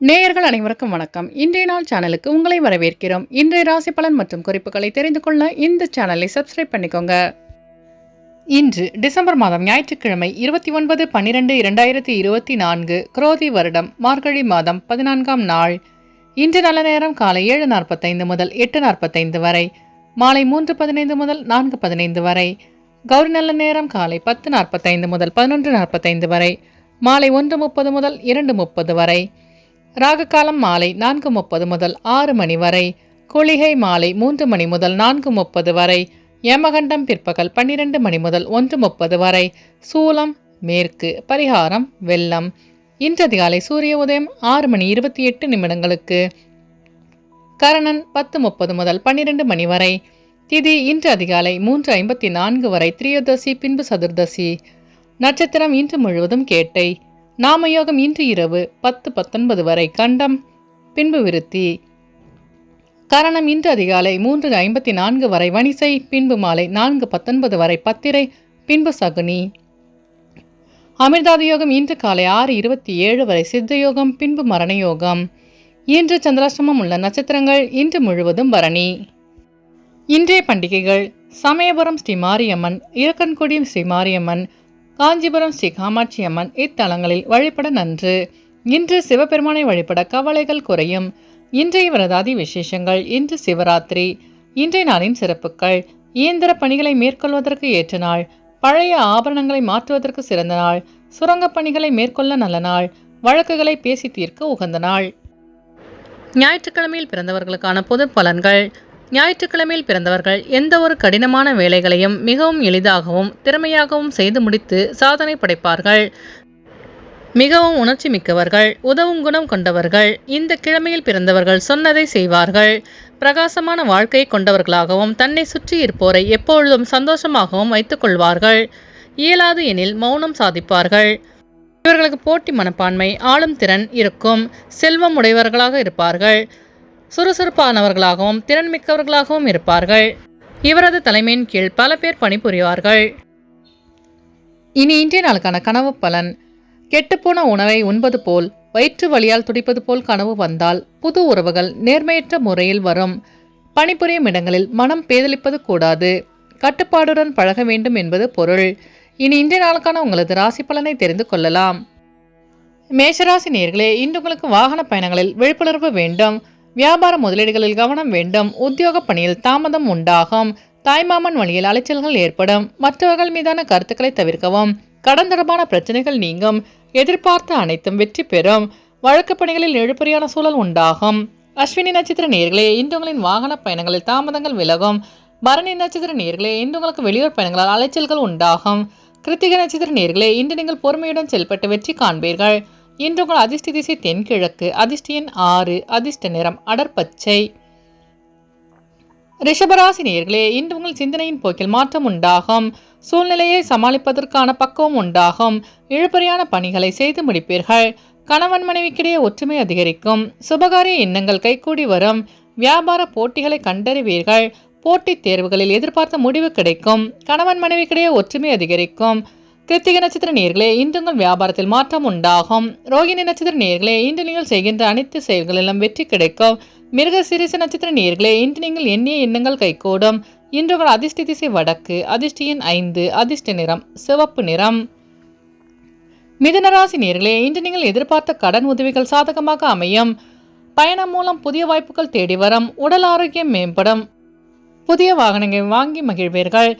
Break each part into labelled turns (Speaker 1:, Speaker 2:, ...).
Speaker 1: நேயர்கள் அனைவருக்கும் வணக்கம். இன்றைய நாள் சேனலுக்கு உங்களை வரவேற்கிறோம். இன்றைய ராசி பலன் மற்றும் குறிப்புகளை தெரிந்து கொள்ள இந்த சேனலை சப்ஸ்கிரைப் பண்ணிக்கோங்க. இன்று டிசம்பர் மாதம் ஞாயிற்றுக்கிழமை இருபத்தி ஒன்பது பன்னிரெண்டு இரண்டாயிரத்தி இருபத்தி நான்கு குரோதி வருடம் மார்கழி மாதம் பதினான்காம் நாள். இன்று நல்ல நேரம் காலை ஏழு நாற்பத்தைந்து முதல் எட்டு நாற்பத்தைந்து வரை மாலை மூன்று பதினைந்து முதல் நான்கு பதினைந்து வரை கௌரி நல்ல நேரம் காலை பத்து நாற்பத்தைந்து முதல் பதினொன்று நாற்பத்தைந்து வரை மாலை ஒன்று முப்பது முதல் இரண்டு முப்பது வரை ராககாலம் மாலை நான்கு முப்பது முதல் ஆறு மணி வரை குளிகை மாலை மூன்று மணி முதல் நான்கு முப்பது வரை யமகண்டம் பிற்பகல் பன்னிரண்டு மணி முதல் ஒன்று முப்பது வரை சூலம் மேற்கு பரிகாரம் வெள்ளம். இன்று அதிகாலை சூரிய உதயம் ஆறு மணி இருபத்தி எட்டு நிமிடங்களுக்கு கரணன் பத்து முப்பது முதல் பன்னிரண்டு மணி வரை திதி இன்று அதிகாலை மூன்று ஐம்பத்தி நான்கு வரை திரியோதசி பின்பு சதுர்தசி. நட்சத்திரம் இன்று முழுவதும் கேட்டை. நாமயோகம் இன்று இரவு பத்து பத்தொன்பது வரை கண்டம். பின்பு விருத்தி. கரணம் இன்று அதிகாலை மூன்று ஐம்பத்தி நான்கு வரை வணிசை பின்பு மாலை நான்கு பத்தொன்பது வரை பத்திரை பின்பு சகுனி. அமிர்தாதி யோகம் இன்று காலை ஆறு இருபத்தி ஏழு வரை சித்த யோகம் பின்பு மரண யோகம். இன்று சந்திராஷ்டமம் உள்ள நட்சத்திரங்கள் இன்று முழுவதும் பரணி. இன்றைய பண்டிகைகள் சமயபுரம் ஸ்ரீ மாரியம்மன் இருக்கன்குடி ஸ்ரீ மாரியம்மன் காஞ்சிபுரம் ஸ்ரீ காமாட்சி அம்மன் இத்தலங்களில் வழிபட நன்று. இன்று சிவபெருமானை வழிபட கவலைகள் குறையும். இன்றைய விரதாதி விசேஷங்கள் இன்று சிவராத்திரி. இன்றைய நாளின் சிறப்புகள் இயந்திர பணிகளை மேற்கொள்வதற்கு ஏற்ற நாள் பழைய ஆபரணங்களை மாற்றுவதற்கு சிறந்த நாள் சுரங்கப் பணிகளை மேற்கொள்ள நல்ல நாள் வழக்குகளை பேசி தீர்க்க உகந்த நாள். ஞாயிற்றுக்கிழமையில் பிறந்தவர்களுக்கான பொது பலன்கள் ஞாயிற்றுக்கிழமையில் பிறந்தவர்கள் எந்த ஒரு கடினமான வேலைகளையும் மிகவும் எளிதாகவும் திறமையாகவும் செய்து முடித்து சாதனை படைப்பார்கள். மிகவும் உணர்ச்சி மிக்கவர்கள் உதவும் குணம் கொண்டவர்கள் இந்த கிழமையில் பிறந்தவர்கள் சொன்னதை செய்வார்கள். பிரகாசமான வாழ்க்கை கொண்டவர்களாகவும் தன்னை சுற்றி இருப்போரை எப்பொழுதும் சந்தோஷமாகவும் வைத்துக்கொள்வார்கள் இயலாது எனில் மௌனம் சாதிப்பார்கள். இவர்களுக்கு போட்டி மனப்பான்மை ஆளும் திறன் இருக்கும். செல்வம் உடையவர்களாக இருப்பார்கள். சுறுசுறுப்பானவர்களாகவும் திறன்மிக்கவர்களாகவும் இருப்பார்கள். இவரது தலைமையின் கீழ் பல பேர் பணிபுரிவார்கள். இனி இன்றைய நாளுக்கான கனவு பலன். கெட்டுப்போன உணவை உண்பது போல் வயிற்று வழியால் துடிப்பது போல் கனவு வந்தால் புது உறவுகள் நேர்மையற்ற முறையில் வரும். பணிபுரியும் இடங்களில் மனம் பேதலிப்பது கூடாது. கட்டுப்பாடுடன் பழக வேண்டும் என்பது பொருள். இனி இன்றைய நாளுக்கான உங்களது ராசி பலனை தெரிந்து கொள்ளலாம். மேஷராசி நேர்களே இன்று உங்களுக்கு வாகன பயணங்களில் விழிப்புணர்வு வேண்டும். வியாபார முதலீடுகளில் கவனம் வேண்டும். உத்தியோக பணியில் தாமதம் உண்டாகும். தாய்மாமன் வழியில் அலைச்சல்கள் ஏற்படும். மற்றவர்கள் மீதான கருத்துக்களை தவிர்க்கவும். கடன் தொடர்பான பிரச்சனைகள் நீங்கும். எதிர்பார்த்த அனைத்தும் வெற்றி பெறும். வழக்கு பணிகளில் எழுப்பறியான சூழல் உண்டாகும். அஸ்வினி நட்சத்திர நேர்களே இன்று உங்களின் வாகன பயணங்களில் தாமதங்கள் விலகும். பரணி நட்சத்திர நேர்களே இன்று உங்களுக்கு வெளியூர் பயணங்களால் அலைச்சல்கள் உண்டாகும். கிருத்திக நட்சத்திர நேர்களே இன்று நீங்கள் பொறுமையுடன் செயல்பட்டு வெற்றி காண்பீர்கள். இன்று உங்கள் அதிர்ஷ்ட திசை தென்கிழக்கு அதிர்ஷ்ட எண் ஆறு அதிர்ஷ்ட நிறம் அடர்பச்சை. ரிஷபராசி நேர்களே இன்று உங்கள் சிந்தனையின் போக்கில் மாற்றம் உண்டாகும். சூழ்நிலையை சமாளிப்பதற்கான பக்குவம் உண்டாகும். இழுபறியான பணிகளை செய்து முடிப்பீர்கள். கணவன் மனைவிக்கிடையே ஒற்றுமை அதிகரிக்கும். சுபகாரிய எண்ணங்கள் கைகூடி வரும். வியாபார போட்டிகளை கண்டறிவீர்கள். போட்டித் தேர்வுகளில் எதிர்பார்த்த முடிவு கிடைக்கும். கணவன் மனைவிக்கிடையே ஒற்றுமை அதிகரிக்கும். கிருத்திக நட்சத்திர நேர்களே இன்று உங்கள் வியாபாரத்தில் மாற்றம் உண்டாகும். ரோகிணி நட்சத்திர நேர்களே இன்று நீங்கள் செய்கின்ற அனைத்து செயல்களிலும் வெற்றி கிடைக்கும். மிருக சிறிச நட்சத்திர நேர்களே இன்று நீங்கள் எண்ணிய எண்ணங்கள் கைகூடும். இன்று உங்கள் அதிர்ஷ்ட திசை வடக்கு அதிர்ஷ்டியின் ஐந்து அதிர்ஷ்ட நிறம் சிவப்பு நிறம். மிதனராசி நேர்களே இன்று நீங்கள் எதிர்பார்த்த கடன் உதவிகள் சாதகமாக அமையும். பயணம் மூலம் புதிய வாய்ப்புகள் தேடி வரும் உடல் ஆரோக்கியம் மேம்படும். புதிய வாகனங்களை வாங்கி மகிழ்வீர்கள்.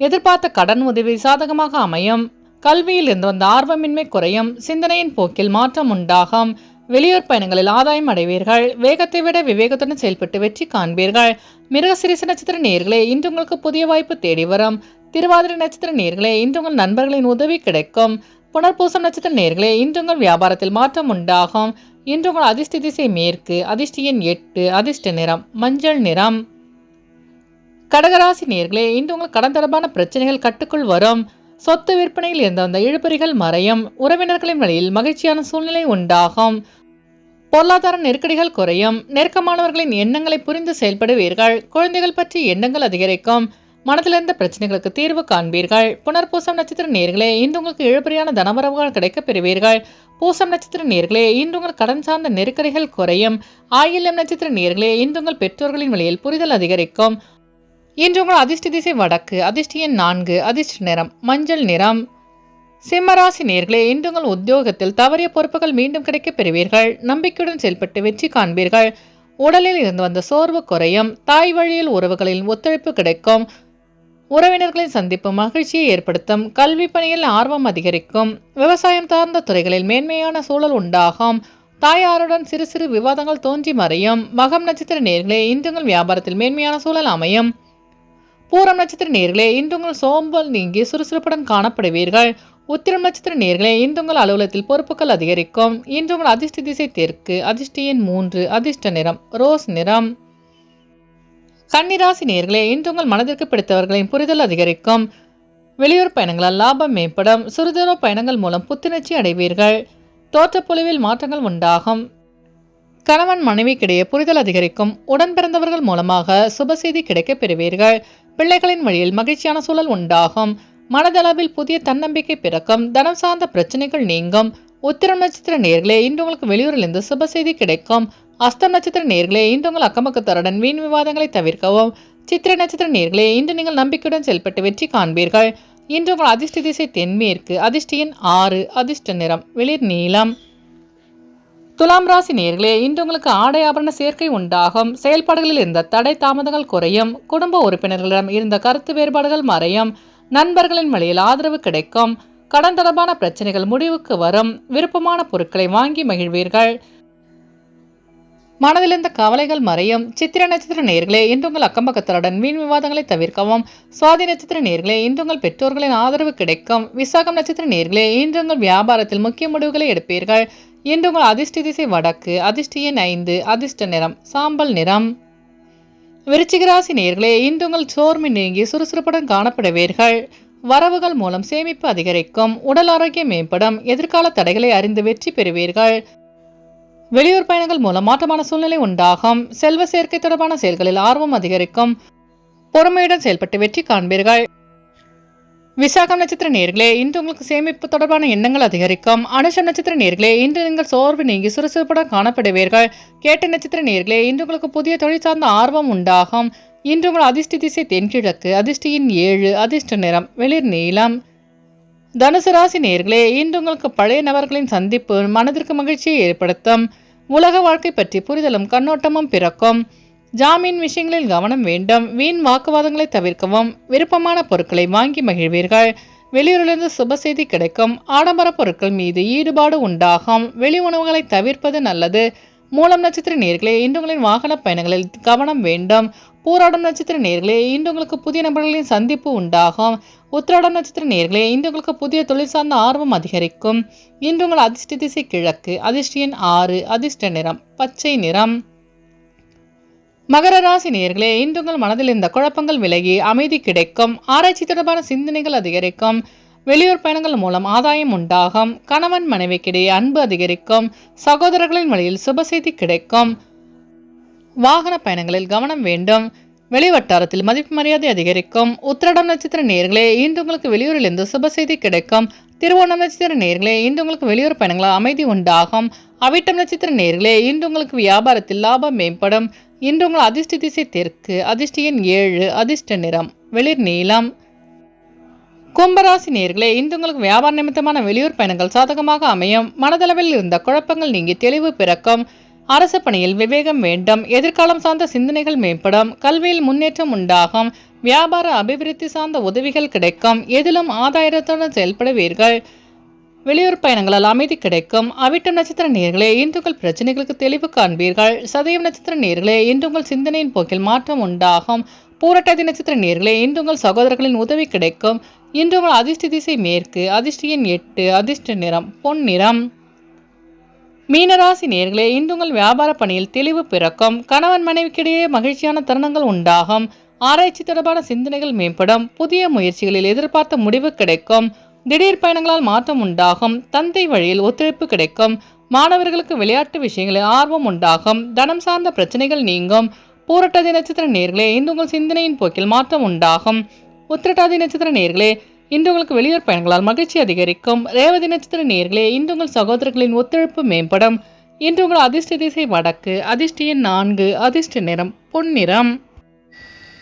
Speaker 1: எதிர்பார்த்த கடன் உதவி சாதகமாக அமையும். கல்வியில் இருந்து வந்த ஆர்வமின்மை குறையும் சிந்தனையின் போக்கில் மாற்றம் உண்டாகும். வெளியூர் பயணங்களில் ஆதாயம் அடைவீர்கள். வேகத்தை விட விவேகத்துடன் செயல்பட்டு வெற்றி காண்பீர்கள். மிருகசிரிச நட்சத்திர நேர்களே இன்று உங்களுக்கு புதிய வாய்ப்பு தேடி வரும். திருவாதிரை நட்சத்திர நேர்களே இன்று உங்கள் நண்பர்களின் உதவி கிடைக்கும். புனர்பூசம் நட்சத்திர நேர்களே இன்று உங்கள் வியாபாரத்தில் மாற்றம் உண்டாகும். இன்று உங்கள் அதிர்ஷ்ட திசை மேற்கு அதிர்ஷ்டியின் எட்டு அதிர்ஷ்ட நிறம் மஞ்சள் நிறம். கடகராசி நேர்களே இன்று உங்கள் கடன் தொடர்பான பிரச்சனைகள் கட்டுக்குள் வரும். சொத்து விற்பனையில் இருந்த அந்த இழுபறிகள் மறையும். உறவினர்களின் வழியில் மகிழ்ச்சியான சூழ்நிலை உண்டாகும். பொருளாதார நெருக்கடிகள் குறையும். நெருக்கமானவர்களின் எண்ணங்களை புரிந்து செயல்படுவீர்கள். குழந்தைகள் பற்றி எண்ணங்கள் அதிகரிக்கும். மனதிலிருந்த பிரச்சனைகளுக்கு தீர்வு காண்பீர்கள். புனர்பூசம் நட்சத்திர நேர்களே இன்று உங்களுக்கு இழுபறியான தனவரவுகள் கிடைக்கப் பெறுவீர்கள். பூசம் நட்சத்திர நேர்களே இன்று உங்கள் கடன் சார்ந்த நெருக்கடிகள் குறையும். ஆயில்யம் நட்சத்திர நேர்களே இன்று உங்கள் பெற்றோர்களின் வழியில் புரிதல் அதிகரிக்கும். இன்று உங்கள் அதிர்ஷ்ட திசை வடக்கு அதிர்ஷ்ட எண் நான்கு அதிர்ஷ்ட நிறம் மஞ்சள் நிறம். சிம்மராசி நேர்களே இன்று உங்கள் உத்தியோகத்தில் தவறிய பொறுப்புகள் மீண்டும் கிடைக்கப் பெறுவீர்கள். நம்பிக்கையுடன் செயல்பட்டு வெற்றி காண்பீர்கள். உடலில் இருந்து வந்த சோர்வு குறையும். தாய் வழியில் உறவுகளில் ஒத்துழைப்பு கிடைக்கும். உறவினர்களின் சந்திப்பு மகிழ்ச்சியை ஏற்படுத்தும். கல்வி பணியில் ஆர்வம் அதிகரிக்கும். விவசாயம் சார்ந்த துறைகளில் மேன்மையான சூழல் உண்டாகும். தாயாருடன் சிறு சிறு விவாதங்கள் தோன்றி மறையும். மகம் நட்சத்திர நேர்களே இன்று உங்கள் வியாபாரத்தில் மேன்மையான சூழல் அமையும். பூரம் நட்சத்திர நேர்களே இன்று உங்கள் சோம்பல் நீங்கி சுறுசுறுப்புடன் காணப்படுவீர்கள். உத்திரம் நட்சத்திர நேர்களே இன்று உங்கள் அலுவலகத்தில் பொறுப்புகள் அதிகரிக்கும். இன்று உங்கள் அதிர்ஷ்ட திசை தெற்கு அதிர்ஷ்டியின் மூன்று அதிர்ஷ்ட நிறம் ரோஸ் நிறம். கன்னிராசி நேர்களே இன்று உங்கள் மனதிற்கு பிடித்தவர்களின் புரிதல் அதிகரிக்கும். வெளியூர் பயணங்களால் லாபம் மேம்படும். சிறுதூர பயணங்கள் மூலம் புத்துணர்ச்சி அடைவீர்கள். தோற்றப்பொழிவில் மாற்றங்கள் உண்டாகும். கணவன் மனைவிக்கிடையே புரிதல் அதிகரிக்கும். உடன் பிறந்தவர்கள் மூலமாக சுப செய்தி கிடைக்கப் பெறுவீர்கள். பிள்ளைகளின் வழியில் மகிழ்ச்சியான சூழல் உண்டாகும். மனதளவில் புதிய தன்னம்பிக்கை பிறக்கும். தனம் சார்ந்த பிரச்சனைகள் நீங்கும். உத்திரம் நட்சத்திர நேர்களே இன்று உங்களுக்கு வெளியூரிலிருந்து சுப செய்தி கிடைக்கும். அஸ்தம் நட்சத்திர நேர்களே இன்று உங்கள் அக்கமக்கத்தருடன் வீண் விவாதங்களை தவிர்க்கவும். சித்திர நட்சத்திர நேர்களே இன்று நீங்கள் நம்பிக்கையுடன் செயல்பட்டு வெற்றி காண்பீர்கள். இன்று உங்கள் அதிர்ஷ்ட திசை தென்மேற்கு அதிர்ஷ்டியின் ஆறு அதிர்ஷ்ட நிறம் வெளிர் நீளம். துலாம் ராசி நேர்களே இன்று உங்களுக்கு ஆடை ஆபரண சேர்க்கை உண்டாகும். செயல்பாடுகளில் இருந்த தடை தாமதங்கள் குறையும். குடும்ப உறுப்பினர்களிடம் இருந்த கருத்து வேறுபாடுகள் மறையும். நண்பர்களின் வழியில் ஆதரவு கிடைக்கும். கடன் தொடர்பான பிரச்சனைகள் முடிவுக்கு வரும். விருப்பமான பொருட்களை வாங்கி மகிழ்வீர்கள். மனதில் இருந்த கவலைகள் மறையும். சித்திர நட்சத்திர நேர்களே இன்று உங்கள் அக்கம்பக்கத்தருடன் மீன் விவாதங்களை தவிர்க்கவும். சுவாதி நட்சத்திர நேர்களே இன்று உங்கள் பெற்றோர்களின் ஆதரவு கிடைக்கும். விசாகம் நட்சத்திர நேர்களே இன்று உங்கள் வியாபாரத்தில் முக்கிய முடிவுகளை எடுப்பீர்கள். இன்று உங்கள் அதிர்ஷ்ட திசை வடக்கு அதிர்ஷ்ட எண் ஐந்து அதிர்ஷ்ட நிறம் சாம்பல் நிறம். விருச்சிகராசி நேர்களே இன்று உங்கள் சோர்மை நீங்கி சுறுசுறுப்புடன் காணப்படுவீர்கள். வரவுகள் மூலம் சேமிப்பு அதிகரிக்கும் உடல் ஆரோக்கியம் மேம்படும் எதிர்கால தடைகளை அறிந்து வெற்றி பெறுவீர்கள். வெளியூர் பயணங்கள் மூலம் மாற்றமான சூழ்நிலை உண்டாகும். செல்வ சேர்க்கை தொடர்பான செயல்களில் ஆர்வம் அதிகரிக்கும். பொறுமையுடன் செயல்பட்டு வெற்றி காண்பீர்கள். விசாகம் நட்சத்திர நேர்களே இன்று உங்களுக்கு சேமிப்பு தொடர்பான எண்ணங்கள் அதிகரிக்கும். அனுஷம் நட்சத்திர நேர்களே இன்று நீங்கள் சோர்வு நீங்கி சுறுசுறுப்புடன் காணப்படுவீர்கள். கேட்ட நட்சத்திர நேர்களே இன்று உங்களுக்கு புதிய தொழில் சார்ந்த ஆர்வம் உண்டாகும். இன்று உங்கள் அதிர்ஷ்ட திசை தென்கிழக்கு அதிர்ஷ்டியின் ஏழு அதிர்ஷ்ட நிறம் வெளிர் நீளம். தனுசு ராசி நேர்களே இன்று உங்களுக்கு பழைய நபர்களின் சந்திப்பு மனதிற்கு மகிழ்ச்சியை ஏற்படுத்தும். உலக வாழ்க்கை பற்றி புரிதலும் கண்ணோட்டமும் பிறக்கும். ஜாமீன் விஷயங்களில் கவனம் வேண்டும். வீண் வாக்குவாதங்களை தவிர்க்கவும் விருப்பமான பொருட்களை வாங்கி மகிழ்வீர்கள். வெளியூரிலிருந்து சுப செய்தி கிடைக்கும். ஆடம்பர பொருட்கள் மீது ஈடுபாடு உண்டாகும். வெளி உணவுகளை தவிர்ப்பது நல்லது. மூலம் நட்சத்திர நேர்களே இன்று உங்களின் வாகன பயணங்களில் கவனம் வேண்டும். பூராடம் நட்சத்திர நேர்களே இன்று உங்களுக்கு புதிய நபர்களின் சந்திப்பு உண்டாகும். உத்திராடம் நட்சத்திர நேர்களே இன்று உங்களுக்கு புதிய தொழில் சார்ந்த ஆர்வம் அதிகரிக்கும். இன்று உங்கள் அதிர்ஷ்ட திசை கிழக்கு அதிர்ஷ்ட எண் ஆறு அதிர்ஷ்ட நிறம் பச்சை நிறம். மகர ராசி நேர்களே இன்று உங்கள் மனதில் இருந்த குழப்பங்கள் விலகி அமைதி கிடைக்கும். ஆராய்ச்சி தொடர்பான சிந்தனைகள் அதிகரிக்கும். வெளியூர் பயணங்கள் மூலம் ஆதாயம் உண்டாகும். கணவன் மனைவிக்கிடையே அன்பு அதிகரிக்கும். சகோதரர்களின் வழியில் சுப செய்தி கிடைக்கும். வாகன பயணங்களில் கவனம் வேண்டும். வெளிவட்டாரத்தில் மதிப்பு மரியாதை அதிகரிக்கும். உத்திரடம் நட்சத்திர நேர்களே இன்று உங்களுக்கு வெளியூரிலிருந்து சுப செய்தி கிடைக்கும். திருவோணம் நட்சத்திர நேர்களே இன்று உங்களுக்கு வெளியூர் பயணங்களால் அமைதி உண்டாகும். அவிட்டம் நட்சத்திர நேர்களே இன்று உங்களுக்கு வியாபாரத்தில் லாபம் மேம்படும். இன்று உங்கள் அதிர்ஷ்ட திசை தெற்கு அதிர்ஷ்ட எண் ஏழு அதிர்ஷ்ட நிறம் வெளிர் நீளம். கும்பராசி நேர்களே இன்று உங்களுக்கு வியாபார நிமித்தமான வெளியூர் பயணங்கள் சாதகமாக அமையும். மனதளவில் இருந்த குழப்பங்கள் நீங்கி தெளிவு பிறக்கும். அரசு பணியில் விவேகம் வேண்டும். எதிர்காலம் சார்ந்த சிந்தனைகள் மேம்படும். கல்வியில் முன்னேற்றம் உண்டாகும். வியாபார அபிவிருத்தி சார்ந்த உதவிகள் கிடைக்கும். எதிலும் ஆதாயத்துடன் செயல்படுவீர்கள். வெளியூர் பயணங்களால் அமைதி கிடைக்கும். அவிட்டம் நட்சத்திர நேர்களே இன்று உங்கள் பிரச்சனைகளுக்கு தெளிவு காண்பீர்கள். சதயம் நட்சத்திர நேர்களே இன்று உங்கள் சிந்தனையின் போக்கில் மாற்றம் உண்டாகும். பூரட்டாதி நட்சத்திர நேர்களே இன்று உங்கள் சகோதரர்களின் உதவி கிடைக்கும். இன்று உங்கள் அதிர்ஷ்ட திசை மேற்கு அதிர்ஷ்ட எண் எட்டு அதிர்ஷ்ட நிறம் பொன் நிறம். மீனராசி நேர்களே இன்று உங்கள் வியாபார பணியில் தெளிவு பிறக்கும். கணவன் மனைவிக்கிடையே மகிழ்ச்சியான தருணங்கள் உண்டாகும். ஆராய்ச்சி தொடர்பான சிந்தனைகள் மேம்படும். புதிய முயற்சிகளில் எதிர்பார்த்த முடிவு கிடைக்கும். திடீர் பயணங்களால் மாற்றம் உண்டாகும் தந்தை வழியில் ஒத்துழைப்பு கிடைக்கும் மாணவர்களுக்கு விளையாட்டு விஷயங்களில் ஆர்வம் உண்டாகும் தனம் சார்ந்த பிரச்சனைகள் நீங்கும் பூரட்டாதி நட்சத்திர நேர்களே இன்று உங்கள் சிந்தனையின் போக்கில் மாற்றம் உண்டாகும். உத்திரட்டாதி நட்சத்திர நேர்களே இன்று உங்களுக்கு வெளியூர் பயணங்களால் மகிழ்ச்சி அதிகரிக்கும். ரேவதி நட்சத்திர நேர்களே இன்று உங்கள் சகோதரர்களின் ஒத்துழைப்பு மேம்படும். இன்று உங்கள் அதிர்ஷ்ட திசை வடக்கு அதிர்ஷ்ட எண் நான்கு அதிர்ஷ்ட நிறம் பொன்னிறம்.